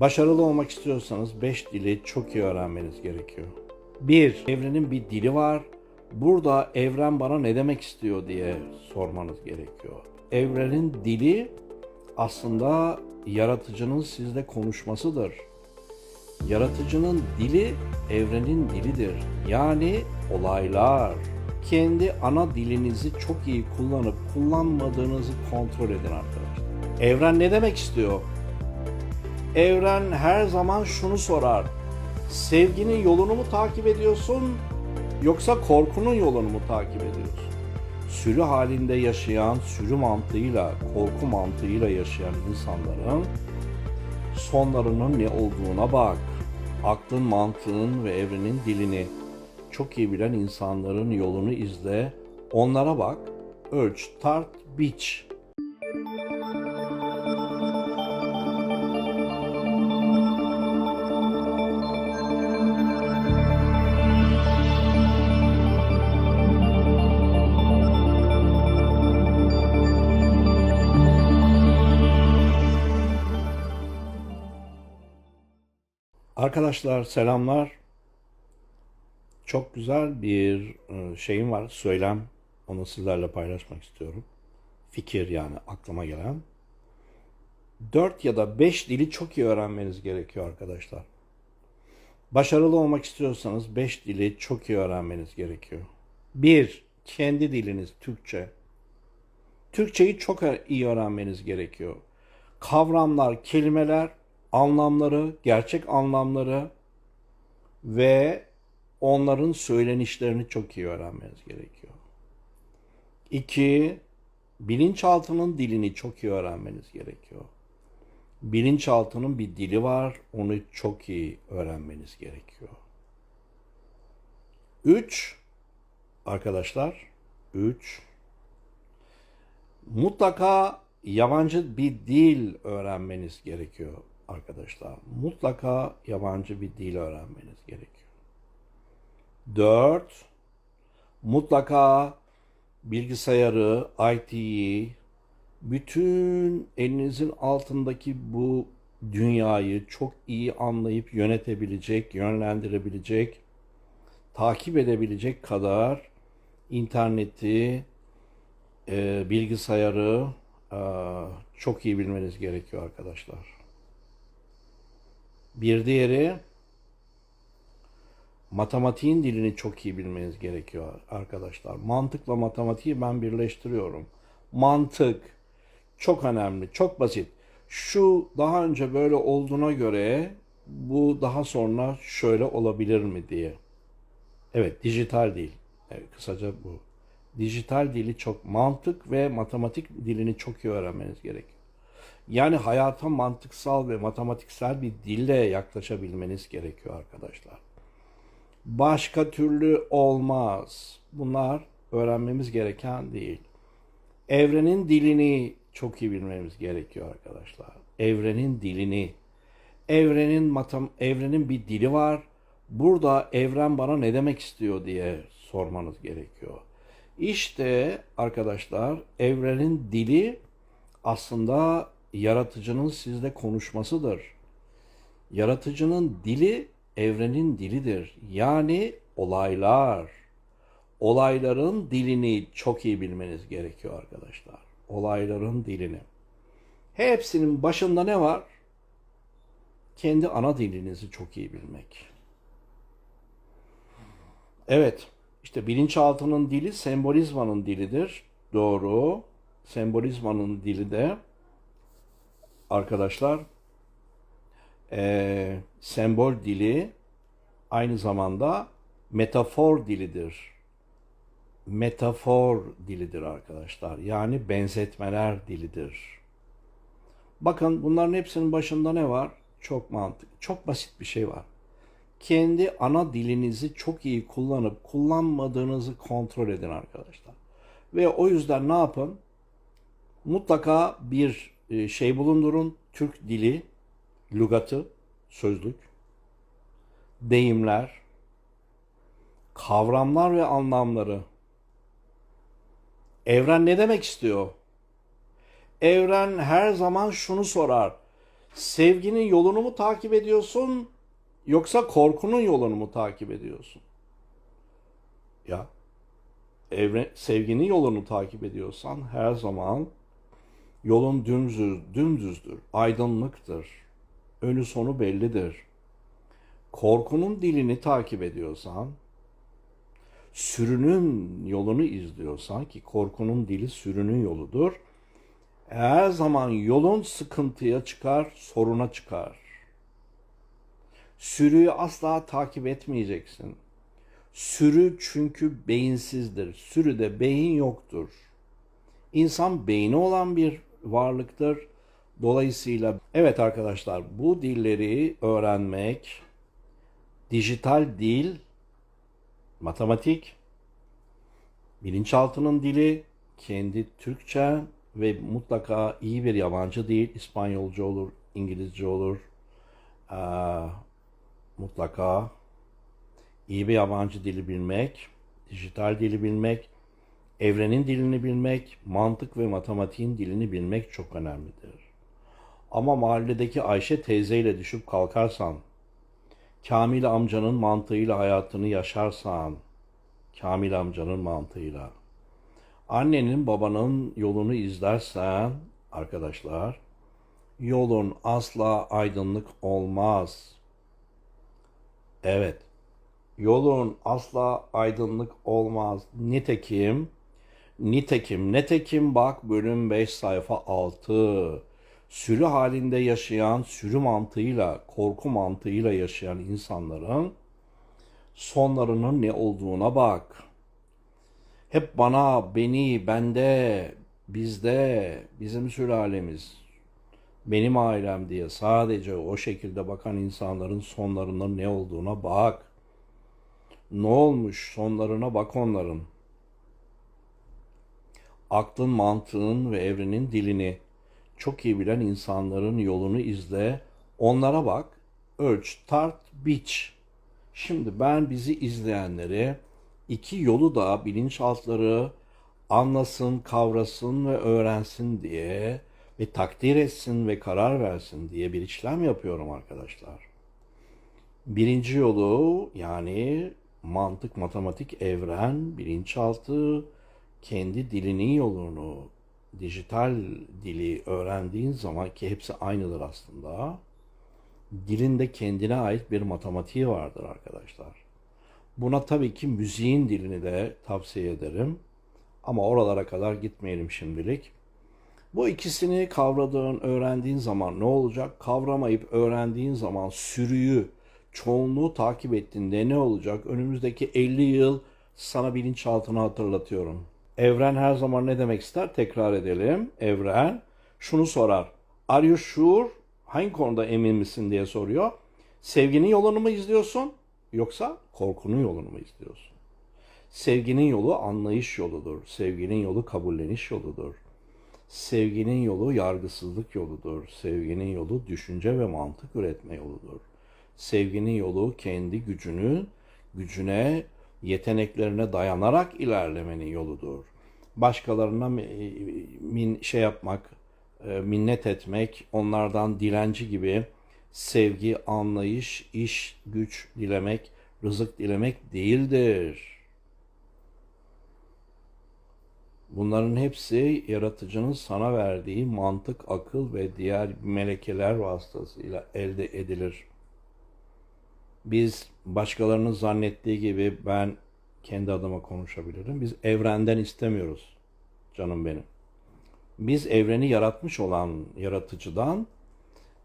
Başarılı olmak istiyorsanız 5 dili çok iyi öğrenmeniz gerekiyor. 1. Evrenin bir dili var. Burada evren bana ne demek istiyor diye sormanız gerekiyor. Evrenin dili aslında yaratıcının sizle konuşmasıdır. Yaratıcının dili evrenin dilidir. Yani olaylar. Kendi ana dilinizi çok iyi kullanıp kullanmadığınızı kontrol edin arkadaşlar. Evren ne demek istiyor? Evren her zaman şunu sorar. Sevginin yolunu mu takip ediyorsun yoksa korkunun yolunu mu takip ediyorsun? Sürü halinde yaşayan, sürü mantığıyla, korku mantığıyla yaşayan insanların sonlarının ne olduğuna bak. Aklın, mantığın ve evrenin dilini çok iyi bilen insanların yolunu izle. Onlara bak. Ölç, tart, biç. Arkadaşlar selamlar. Çok güzel bir e, şeyim var, söylem. Onu sizlerle paylaşmak istiyorum. Fikir yani aklıma gelen. 4 ya da 5 dili çok iyi öğrenmeniz gerekiyor arkadaşlar. Başarılı olmak istiyorsanız 5 dili çok iyi öğrenmeniz gerekiyor. 1. Kendi diliniz Türkçe. Türkçeyi çok iyi öğrenmeniz gerekiyor. Kavramlar, kelimeler, anlamları, gerçek anlamları ve onların söylenişlerini çok iyi öğrenmeniz gerekiyor. İki, bilinçaltının dilini çok iyi öğrenmeniz gerekiyor. Bilinçaltının bir dili var, onu çok iyi öğrenmeniz gerekiyor. Üç, arkadaşlar, üç, mutlaka yabancı bir dil öğrenmeniz gerekiyor arkadaşlar. Mutlaka yabancı bir dil öğrenmeniz gerekiyor. Dört, mutlaka bilgisayarı, IT'yi, bütün elinizin altındaki bu dünyayı çok iyi anlayıp yönetebilecek, yönlendirebilecek, takip edebilecek kadar interneti, e, bilgisayarı e, çok iyi bilmeniz gerekiyor arkadaşlar. Bir diğeri matematiğin dilini çok iyi bilmeniz gerekiyor arkadaşlar. Mantıkla matematiği ben birleştiriyorum. Mantık çok önemli, çok basit. Şu daha önce böyle olduğuna göre bu daha sonra şöyle olabilir mi diye. Evet, dijital değil. Evet, kısaca bu. Dijital dili çok mantık ve matematik dilini çok iyi öğrenmeniz gerekiyor. Yani hayata mantıksal ve matematiksel bir dille yaklaşabilmeniz gerekiyor arkadaşlar. Başka türlü olmaz. Bunlar öğrenmemiz gereken değil. Evrenin dilini çok iyi bilmemiz gerekiyor arkadaşlar. Evrenin dilini. Evrenin matem evrenin bir dili var. Burada evren bana ne demek istiyor diye sormanız gerekiyor. İşte arkadaşlar evrenin dili aslında yaratıcının sizle konuşmasıdır. Yaratıcının dili evrenin dilidir. Yani olaylar. Olayların dilini çok iyi bilmeniz gerekiyor arkadaşlar. Olayların dilini. Hepsinin başında ne var? Kendi ana dilinizi çok iyi bilmek. Evet, işte bilinçaltının dili sembolizmanın dilidir. Doğru. Sembolizmanın dili de arkadaşlar e, sembol dili aynı zamanda metafor dilidir. Metafor dilidir arkadaşlar. Yani benzetmeler dilidir. Bakın bunların hepsinin başında ne var? Çok mantık, çok basit bir şey var. Kendi ana dilinizi çok iyi kullanıp kullanmadığınızı kontrol edin arkadaşlar. Ve o yüzden ne yapın? Mutlaka bir şey bulundurun. Türk dili, lügatı, sözlük, deyimler, kavramlar ve anlamları. Evren ne demek istiyor? Evren her zaman şunu sorar. Sevginin yolunu mu takip ediyorsun yoksa korkunun yolunu mu takip ediyorsun? Ya evre, sevginin yolunu takip ediyorsan her zaman yolun dümdüz, dümdüzdür, aydınlıktır. Önü sonu bellidir. Korkunun dilini takip ediyorsan, sürünün yolunu izliyorsan ki korkunun dili sürünün yoludur. Her zaman yolun sıkıntıya çıkar, soruna çıkar. Sürüyü asla takip etmeyeceksin. Sürü çünkü beyinsizdir. Sürüde beyin yoktur. İnsan beyni olan bir varlıktır. Dolayısıyla evet arkadaşlar bu dilleri öğrenmek dijital dil, matematik, bilinçaltının dili, kendi Türkçe ve mutlaka iyi bir yabancı dil, İspanyolca olur, İngilizce olur, Aa, mutlaka iyi bir yabancı dili bilmek, dijital dili bilmek, evrenin dilini bilmek, mantık ve matematiğin dilini bilmek çok önemlidir. Ama mahalledeki Ayşe teyzeyle düşüp kalkarsan, Kamil amcanın mantığıyla hayatını yaşarsan, Kamil amcanın mantığıyla, annenin babanın yolunu izlersen, arkadaşlar, yolun asla aydınlık olmaz. Evet, yolun asla aydınlık olmaz. Nitekim, nitekim, nitekim bak bölüm 5 sayfa 6. Sürü halinde yaşayan, sürü mantığıyla, korku mantığıyla yaşayan insanların sonlarının ne olduğuna bak. Hep bana, beni, bende, bizde, bizim sülalemiz, benim ailem diye sadece o şekilde bakan insanların sonlarının ne olduğuna bak. Ne olmuş sonlarına bak onların. Aklın, mantığın ve evrenin dilini çok iyi bilen insanların yolunu izle. Onlara bak. Ölç, tart, biç. Şimdi ben bizi izleyenleri iki yolu da bilinçaltları anlasın, kavrasın ve öğrensin diye ve takdir etsin ve karar versin diye bir işlem yapıyorum arkadaşlar. Birinci yolu yani mantık, matematik, evren, bilinçaltı, kendi dilinin yolunu, dijital dili öğrendiğin zaman ki hepsi aynıdır aslında. Dilinde kendine ait bir matematiği vardır arkadaşlar. Buna tabii ki müziğin dilini de tavsiye ederim. Ama oralara kadar gitmeyelim şimdilik. Bu ikisini kavradığın, öğrendiğin zaman ne olacak? Kavramayıp öğrendiğin zaman sürüyü, çoğunluğu takip ettiğinde ne olacak? Önümüzdeki 50 yıl sana bilinçaltını hatırlatıyorum. Evren her zaman ne demek ister? Tekrar edelim. Evren şunu sorar. Are you sure? Hangi konuda emin misin diye soruyor. Sevginin yolunu mu izliyorsun? Yoksa korkunun yolunu mu izliyorsun? Sevginin yolu anlayış yoludur. Sevginin yolu kabulleniş yoludur. Sevginin yolu yargısızlık yoludur. Sevginin yolu düşünce ve mantık üretme yoludur. Sevginin yolu kendi gücünü, gücüne, yeteneklerine dayanarak ilerlemenin yoludur. Başkalarına min şey yapmak, e, minnet etmek, onlardan dilenci gibi sevgi, anlayış, iş, güç dilemek, rızık dilemek değildir. Bunların hepsi yaratıcının sana verdiği mantık, akıl ve diğer melekeler vasıtasıyla elde edilir. Biz başkalarının zannettiği gibi ben kendi adıma konuşabilirim. Biz evrenden istemiyoruz canım benim. Biz evreni yaratmış olan yaratıcıdan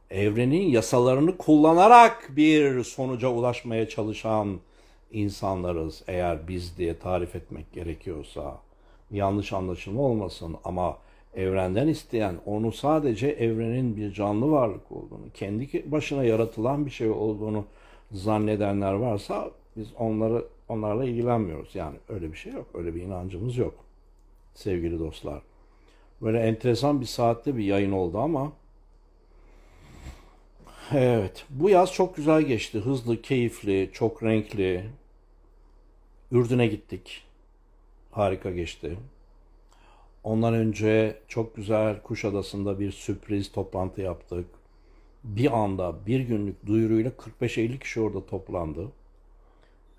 evrenin yasalarını kullanarak bir sonuca ulaşmaya çalışan insanlarız eğer biz diye tarif etmek gerekiyorsa yanlış anlaşılma olmasın ama evrenden isteyen onu sadece evrenin bir canlı varlık olduğunu, kendi başına yaratılan bir şey olduğunu zannedenler varsa biz onları onlarla ilgilenmiyoruz. Yani öyle bir şey yok. Öyle bir inancımız yok. Sevgili dostlar. Böyle enteresan bir saatte bir yayın oldu ama Evet. Bu yaz çok güzel geçti. Hızlı, keyifli, çok renkli. Ürdün'e gittik. Harika geçti. Ondan önce çok güzel Kuşadası'nda bir sürpriz toplantı yaptık. Bir anda bir günlük duyuruyla 45-50 kişi orada toplandı.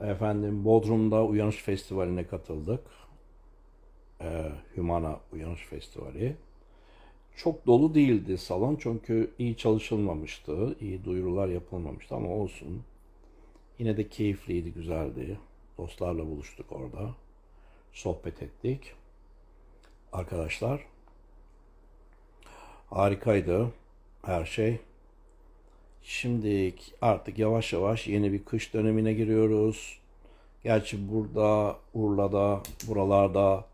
Efendim Bodrum'da Uyanış Festivali'ne katıldık. Ee, Humana Uyanış Festivali. Çok dolu değildi salon çünkü iyi çalışılmamıştı, iyi duyurular yapılmamıştı ama olsun. Yine de keyifliydi, güzeldi. Dostlarla buluştuk orada. Sohbet ettik. Arkadaşlar harikaydı her şey. Şimdi artık yavaş yavaş yeni bir kış dönemine giriyoruz. Gerçi burada Urla'da, buralarda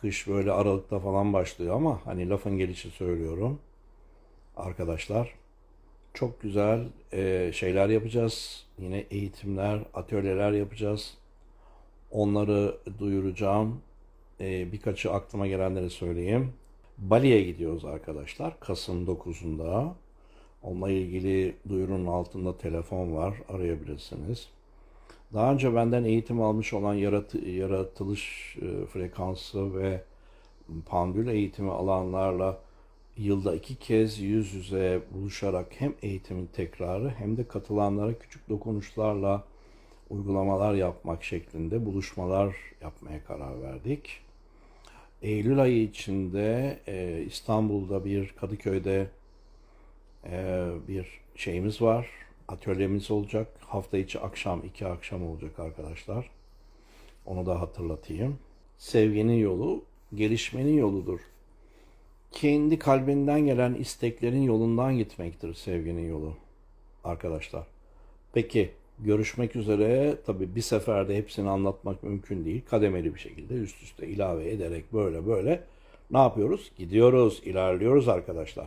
kış böyle Aralık'ta falan başlıyor ama hani lafın gelişi söylüyorum. Arkadaşlar çok güzel e, şeyler yapacağız. Yine eğitimler, atölyeler yapacağız. Onları duyuracağım. E, birkaçı aklıma gelenleri söyleyeyim. Bali'ye gidiyoruz arkadaşlar. Kasım 9'unda. Onunla ilgili duyurunun altında telefon var. Arayabilirsiniz. Daha önce benden eğitim almış olan yaratı, yaratılış e, frekansı ve pandül eğitimi alanlarla yılda iki kez yüz yüze buluşarak hem eğitimin tekrarı hem de katılanlara küçük dokunuşlarla uygulamalar yapmak şeklinde buluşmalar yapmaya karar verdik. Eylül ayı içinde e, İstanbul'da bir Kadıköy'de e, bir şeyimiz var. Atölyemiz olacak. Hafta içi akşam iki akşam olacak arkadaşlar. Onu da hatırlatayım. Sevginin yolu gelişmenin yoludur. Kendi kalbinden gelen isteklerin yolundan gitmektir sevginin yolu arkadaşlar. Peki görüşmek üzere. Tabi bir seferde hepsini anlatmak mümkün değil. Kademeli bir şekilde üst üste ilave ederek böyle böyle ne yapıyoruz? Gidiyoruz, ilerliyoruz arkadaşlar.